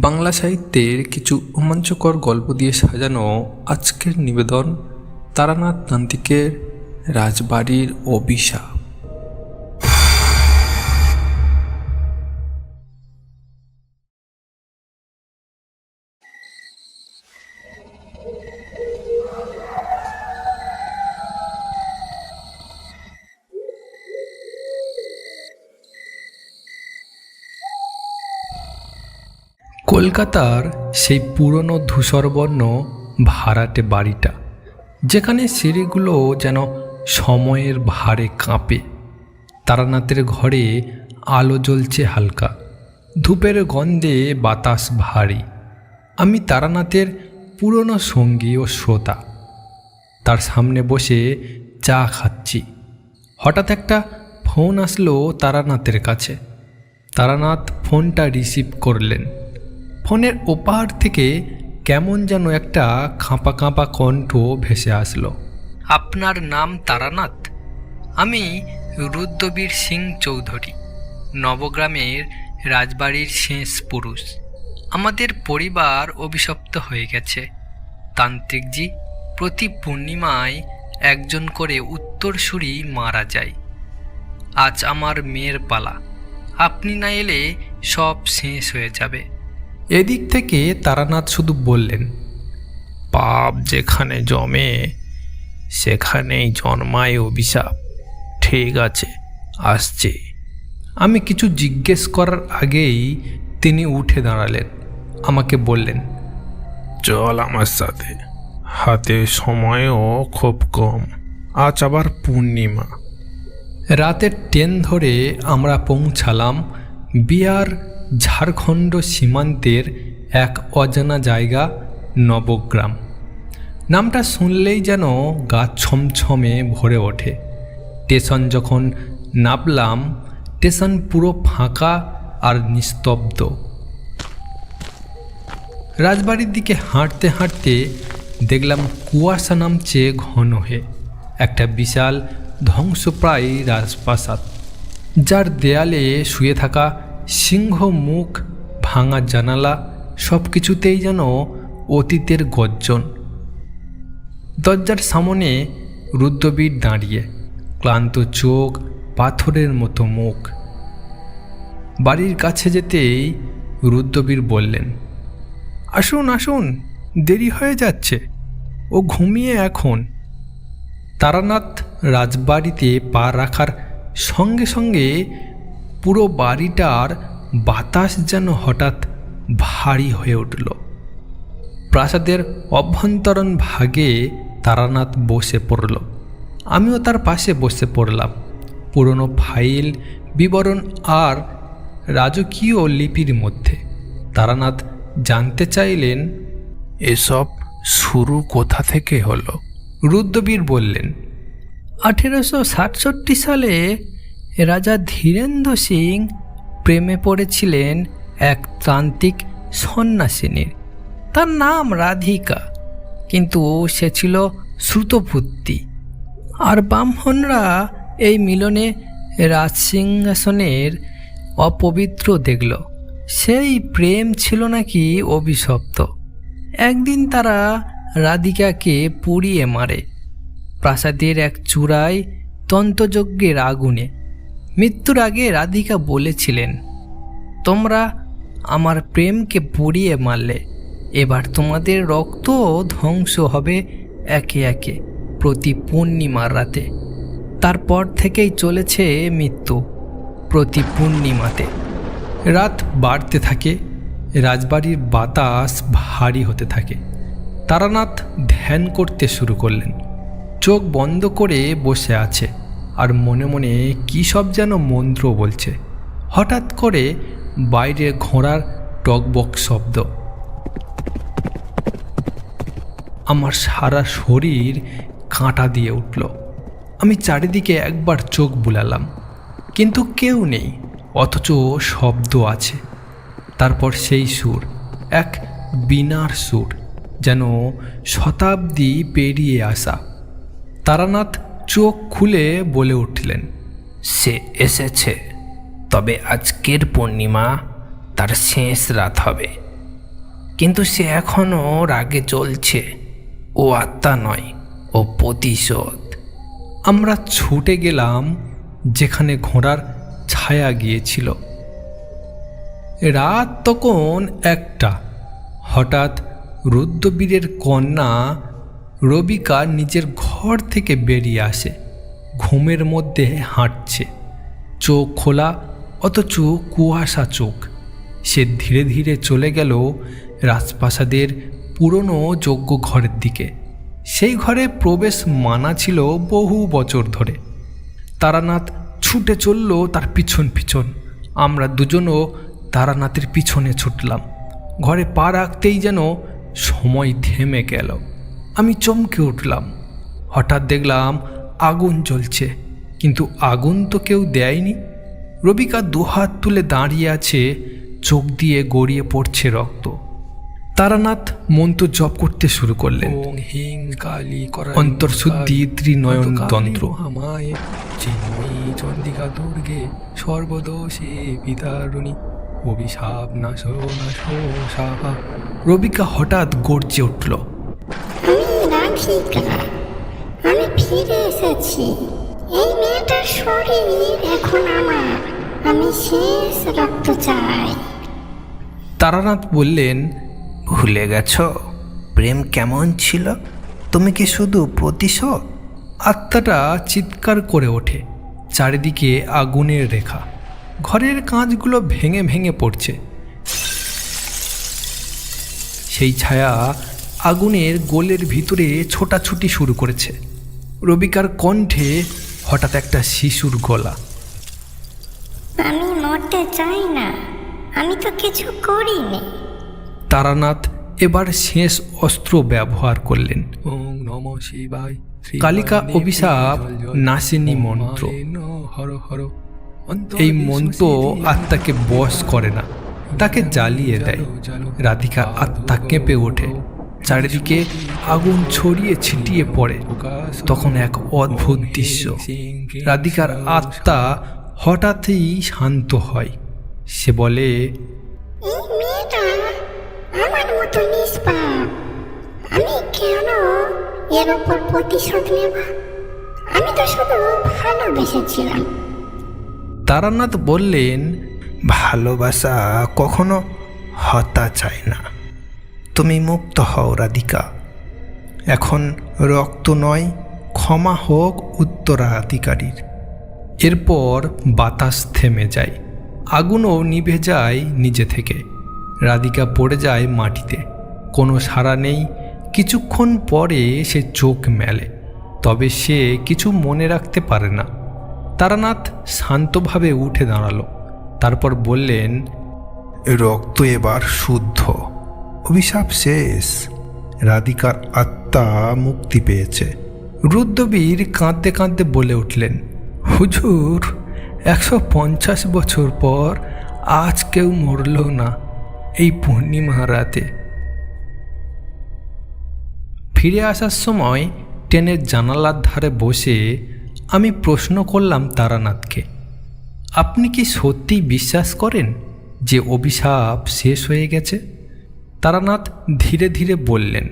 বাংলা সাহিত্যের কিছু রোমাঞ্চকর গল্প দিয়ে সাজানো আজকের নিবেদন তারানাথ তান্ত্রিকের রাজবাড়ির অভিশাপ। কলকাতার সেই পুরনো ধূসরবর্ণ ভাড়াটে বাড়িটা, যেখানে সিঁড়িগুলো যেন সময়ের ভারে কাঁপে। তারানাথের ঘরে আলো জ্বলছে হালকা, ধূপের গন্ধে বাতাস ভারী। আমি তারানাথের পুরনো সঙ্গী ও শ্রোতা। তার সামনে বসে চা খাচ্ছি। হঠাৎ একটা ফোন আসলো তারানাথের কাছে। তারানাথ ফোনটা রিসিভ করলেন। ফোনের ওপার থেকে কেমন যেন একটা খাঁপা খাঁপা কণ্ঠ ভেসে আসলো। আপনার নাম তারানাথ? আমি রুদ্রবীর সিং চৌধুরী, নবগ্রামের রাজবাড়ির শেষ পুরুষ। আমাদের পরিবার অভিশপ্ত হয়ে গেছে। তান্ত্রিকজি, প্রতি পূর্ণিমায় একজন করে উত্তরসূরি মারা যায়। আজ আমার মেয়ের পালা। আপনি না এলে সব শেষ হয়ে যাবে। এদিক থেকে তারানাথ শুধু বললেন পাপ যেখানে জমে সেখানেই জন্মায় অভিশাপ। ঠিক আছে আসছে। আমি কিছু জিজ্ঞেস করার আগেই তিনি উঠে দাঁড়ালেন। আমাকে বললেন চল আমার সাথে। হাতে সময়ও খুব কম। আজ আবার পূর্ণিমা। রাতের ট্রেন ধরে আমরা পৌঁছালাম বিহার ঝাড়খণ্ড সীমান্তের এক অজানা জায়গা, নবগ্রাম। নামটা শুনলেই যেন গা ছমছমে ভরে ওঠে। স্টেশন যখন নামলাম, স্টেশন পুরো ফাঁকা আর নিস্তব্ধ। রাজবাড়ির দিকে হাঁটতে হাঁটতে দেখলাম কুয়াশা নামছে ঘন হয়ে। একটা বিশাল ধ্বংসপ্রায় রাজপ্রাসাদ, যার দেয়ালে শুয়ে থাকা সিংহ, মুখ, ভাঙা জানালা সব কিছুতেই যেন অতীতের গর্জন। দরজার সামনে রুদ্রবীর দাঁড়িয়ে, ক্লান্ত চোখ, পাথরের মতো মুখ। বাড়ির কাছে যেতেই রুদ্রবীর বললেন, আসুন আসুন, দেরি হয়ে যাচ্ছে, ও ঘুমিয়ে এখন। তারানাথ রাজবাড়িতে পা রাখার সঙ্গে সঙ্গে পুরো বাড়িটার বাতাস যেন হঠাৎ ভারী হয়ে উঠল। প্রাসাদের অভ্যন্তরণ ভাগে তারানাথ বসে পড়ল। আমিও তার পাশে বসে পড়লাম। পুরনো ফাইল, বিবরণ আর রাজকীয় লিপির মধ্যে। তারানাথ জানতে চাইলেন, এসব শুরু কোথা থেকে হলো? রুদ্রবীর বললেন, আঠেরোশো সাতষট্টি সালে রাজা ধীরেন্দ্র সিং প্রেমে পড়েছিলেন এক তান্ত্রিক সন্ন্যাসিনীর। তার নাম রাধিকা, কিন্তু সে ছিল শ্রুতপুত্তি আর ব্রাহ্মণরা এই মিলনে রাজসিংহাসনের অপবিত্র দেখল। সেই প্রেম ছিল নাকি অভিশপ্ত। একদিন তারা রাধিকাকে পুড়িয়ে মারে। প্রাসাদের এক চূড়ায় তন্ত্রযজ্ঞের আগুনে মৃত্যুর আগে রাধিকা বলেছিলেন, তোমরা আমার প্রেমকে পুড়িয়ে মারলে, এবার তোমাদের রক্ত ধ্বংস হবে একে একে প্রতি পূর্ণিমার রাতে। তারপর থেকেই চলেছে মৃত্যু প্রতি পূর্ণিমাতে। রাত বাড়তে থাকে, রাজবাড়ির বাতাস ভারী হতে থাকে। তারানাথ ধ্যান করতে শুরু করলেন। চোখ বন্ধ করে বসে আছে। আর মনে মনে কী সব যেন মন্ত্র বলছে। হঠাৎ করে বাইরে ঘোড়ার টকবক শব্দ। আমার সারা শরীর কাঁটা দিয়ে উঠল। আমি চারিদিকে একবার চোখ বুলালাম, কিন্তু কেউ নেই, অথচ শব্দ আছে। তারপর সেই সুর, এক বিনার সুর, যেন শতাব্দী পেরিয়ে আসা। তারানাথ চোখ খুলে বলে উঠলেন, সে এসেছে। তবে আজকের পূর্ণিমা, তার শেষ রাত হবে। কিন্তু সে এখনও রাগে চলছে। ও আত্মা নয়, ও প্রতিশোধ। আমরা ছুটে গেলাম যেখানে ঘোড়ার ছায়া গিয়েছিল। রাত তখন একটা। হঠাৎ রুদ্রবীরের কন্যা রবিকা নিজের ঘর থেকে বেরিয়ে আসে, ঘুমের মধ্যে হাঁটছে। চোখ খোলা, অথচ কুয়াশা চোখ। সে ধীরে ধীরে চলে গেল রাজপ্রাসাদের পুরনো যোগ্য ঘরের দিকে। সেই ঘরে প্রবেশ মানা ছিল বহু বছর ধরে। তারানাথ ছুটে চলল তার পিছন পিছন। আমরা দুজনও তারানাথের পিছনে ছুটলাম। ঘরে পা রাখতেই যেন সময় থেমে গেল। আমি চমকে উঠলাম। হঠাৎ দেখলাম আগুন জ্বলছে কিন্তু আগুন তো কেউ দেয়নি। রবিকা দুহাত তুলে দাঁড়িয়ে আছে চোখ দিয়ে গড়িয়ে পড়ছে রক্ত। তারানাথ মন্ত্র জপ করতে শুরু করলেন। অন্তর্শুদ্ধি ত্রিনয়ন তন্ত্র। চন্দিকা দুর্গে সর্বদোষে বিতারুণী অভিশাপ নাশ নাশ রবিকা হঠাৎ গর্জে উঠল। আমি ফিরে এসেছি। এই মেয়েটার শরীর এখন আমার। আমি শেষ রক্ত চাই। তারানাথ বললেন, ভুলে গেছ? প্রেম কেমন ছিল? তুমি কি শুধু প্রতিশোধ আত্মাটা চিৎকার করে ওঠে, চারিদিকে আগুনের রেখা। ঘরের কাঁচগুলো ভেঙে ভেঙে পড়ছে। সেই ছায়া আগুনের গোলের ভিতরে ছোটাছুটি শুরু করেছে। রবিকার কণ্ঠে হঠাৎ একটা শিশুর গলা। আমি মরতে চাই না। আমি তো কিছু করিনি। তারানাথ এবার শেষ অস্ত্র ব্যবহার করলেন। কালিকা অভিশাপ। নাসিনী মন্ত্র। হর হর। এই মন্ত্র আত্মাকে বশ করে না তাকে জ্বালিয়ে দেয়। রাধিকা আত্মা কেঁপে ওঠে। চারিদিকে আগুন ছড়িয়ে ছিটিয়ে পড়ে। তখন এক অদ্ভুত দৃশ্য। রাধিকার আত্মা হঠাৎই শান্ত হয়। সে বলে আমি কেন এর উপর প্রতিশোধ নেব? আমি তো শুধু ভালোবেসেছিলাম। তারানাথ বললেন ভালোবাসা কখনো হতা চায় না। তুমি মুক্ত হও, রাধিকা। এখন রক্ত নয়, ক্ষমা হোক উত্তরাধিকারীর। এরপর বাতাস থেমে যায়, আগুনও নিভে যায় নিজে থেকে। রাধিকা পড়ে যায় মাটিতে, কোনো সাড়া নেই, কিছুক্ষণ পরে সে চোখ মেলে, তবে সে কিছু মনে রাখতে পারে না। তারানাথ শান্তভাবে উঠে দাঁড়াল, তারপর বললেন, রক্ত এবার শুদ্ধ। অভিশাপ শেষ। রাধিকার আত্মা মুক্তি পেয়েছে। রুদ্রবীর কাঁদতে কাঁদতে বলে উঠলেন, হুজুর, একশো পঞ্চাশ বছর পর আজ কেউ মরল না এই পূর্ণিমা রাতে। ফিরে আসার সময় ট্রেনের জানালার ধারে বসে আমি প্রশ্ন করলাম তারানাথকে, আপনি কি সত্যি বিশ্বাস করেন যে অভিশাপ শেষ হয়ে গেছে? তারানাথ ধীরে ধীরে বললেন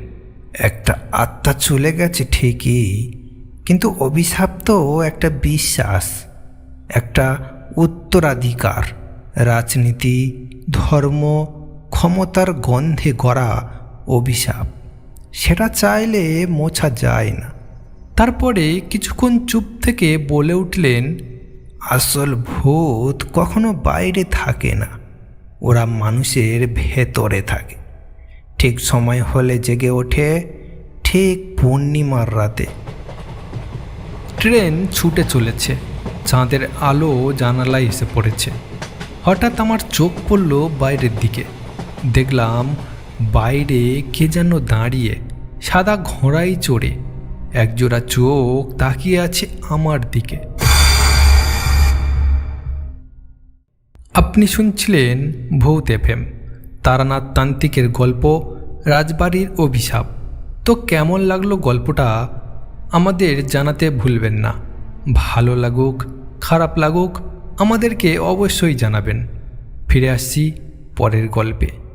একটা আত্মা চলে গেছে ঠিকই কিন্তু অভিশাপ তো একটা বিশ্বাস একটা উত্তরাধিকার। রাজনীতি ধর্ম ক্ষমতার গন্ধে গড়া অভিশাপ সেটা চাইলে মোছা যায় না। তারপরে কিছুক্ষণ চুপ থেকে বলে উঠলেন আসল ভূত কখনো বাইরে থাকে না ওরা মানুষের ভেতরে থাকে। ঠিক সময় হলে জেগে ওঠে ঠিক পূর্ণিমার রাতে। ট্রেন ছুটে চলেছে। চাঁদের আলো জানালায় এসে পড়েছে। হঠাৎ আমার চোখ পড়ল বাইরের দিকে। দেখলাম বাইরে কে যেন দাঁড়িয়ে সাদা ঘোড়ায় চড়ে। একজোড়া চোখ তাকিয়ে আছে আমার দিকে। আপনি শুনছিলেন ভৌত এফএম তারানাথ তান্ত্রিকের গল্প, রাজবাড়ির অভিশাপ। তো কেমন লাগল গল্পটা? আমাদের জানাতে ভুলবেন না। ভালো লাগুক, খারাপ লাগুক, আমাদেরকে অবশ্যই জানাবেন। ফিরে আসছি পরের গল্পে।